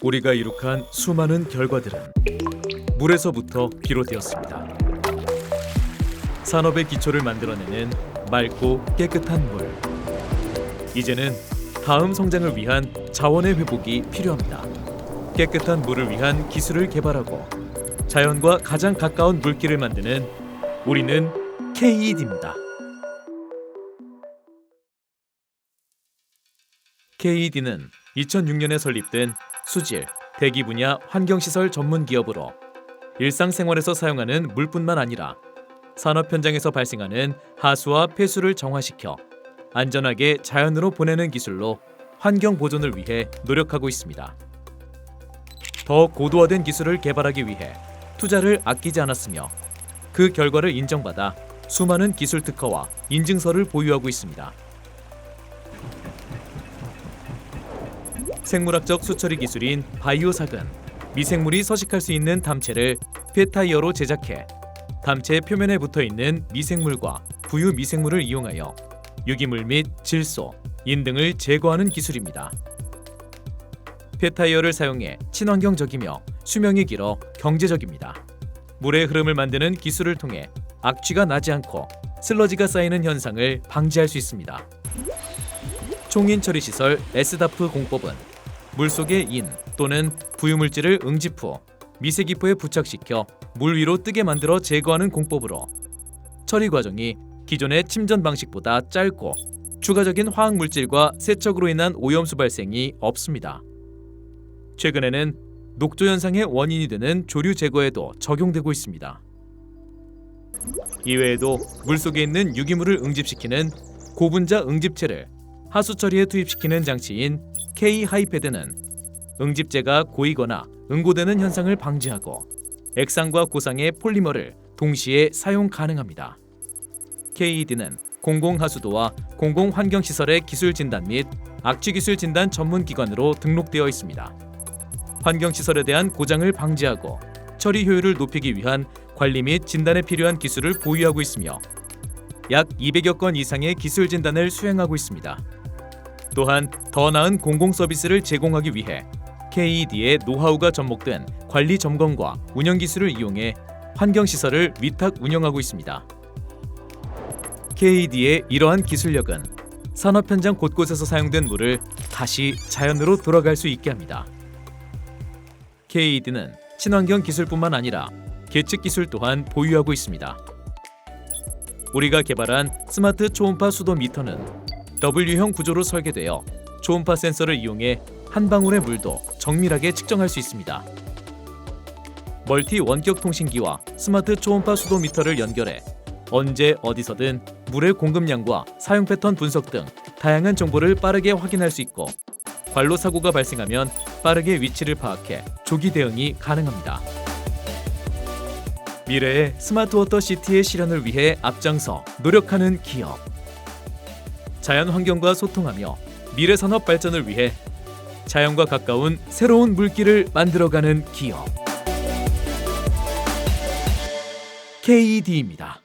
우리가 이룩한 수많은 결과들은 물에서부터 비롯되었습니다. 산업의 기초를 만들어내는 맑고 깨끗한 물. 이제는 다음 성장을 위한 자원의 회복이 필요합니다. 깨끗한 물을 위한 기술을 개발하고 자연과 가장 가까운 물길을 만드는 우리는 KED입니다. KED는 2006년에 설립된 수질, 대기 분야 환경시설 전문 기업으로 일상생활에서 사용하는 물뿐만 아니라 산업 현장에서 발생하는 하수와 폐수를 정화시켜 안전하게 자연으로 보내는 기술로 환경 보존을 위해 노력하고 있습니다. 더 고도화된 기술을 개발하기 위해 투자를 아끼지 않았으며 그 결과를 인정받아 수많은 기술 특허와 인증서를 보유하고 있습니다. 생물학적 수처리 기술인 바이오삭은 미생물이 서식할 수 있는 담채를 폐타이어로 제작해 담채 표면에 붙어 있는 미생물과 부유 미생물을 이용하여 유기물 및 질소, 인 등을 제거하는 기술입니다. 폐타이어를 사용해 친환경적이며 수명이 길어 경제적입니다. 물의 흐름을 만드는 기술을 통해 악취가 나지 않고 슬러지가 쌓이는 현상을 방지할 수 있습니다. 총인 처리 시설 에스다프 공법은 물속의 인 또는 부유물질을 응집 후 미세기포에 부착시켜 물 위로 뜨게 만들어 제거하는 공법으로 처리 과정이 기존의 침전 방식보다 짧고 추가적인 화학 물질과 세척으로 인한 오염수 발생이 없습니다. 최근에는 녹조 현상의 원인이 되는 조류 제거에도 적용되고 있습니다. 이외에도 물속에 있는 유기물을 응집시키는 고분자 응집체를 하수 처리에 투입시키는 장치인 K 하이패드는 응집제가 고이거나 응고되는 현상을 방지하고 액상과 고상의 폴리머를 동시에 사용 가능합니다. KED는 공공하수도와 공공환경시설의 기술 진단 및 악취 기술 진단 전문 기관으로 등록되어 있습니다. 환경시설에 대한 고장을 방지하고 처리 효율을 높이기 위한 관리 및 진단에 필요한 기술을 보유하고 있으며 약 200여 건 이상의 기술 진단을 수행하고 있습니다. 또한 더 나은 공공 서비스를 제공하기 위해 KED의 노하우가 접목된 관리 점검과 운영 기술을 이용해 환경 시설을 위탁 운영하고 있습니다. KED의 이러한 기술력은 산업 현장 곳곳에서 사용된 물을 다시 자연으로 돌아갈 수 있게 합니다. KED는 친환경 기술뿐만 아니라 계측 기술 또한 보유하고 있습니다. 우리가 개발한 스마트 초음파 수도 미터는 W형 구조로 설계되어 초음파 센서를 이용해 한 방울의 물도 정밀하게 측정할 수 있습니다. 멀티 원격 통신기와 스마트 초음파 수도 미터를 연결해 언제 어디서든 물의 공급량과 사용 패턴 분석 등 다양한 정보를 빠르게 확인할 수 있고 관로 사고가 발생하면 빠르게 위치를 파악해 조기 대응이 가능합니다. 미래의 스마트 워터 시티의 실현을 위해 앞장서 노력하는 기업. 자연 환경과 소통하며 미래 산업 발전을 위해 자연과 가까운 새로운 물길을 만들어가는 기업. KED입니다.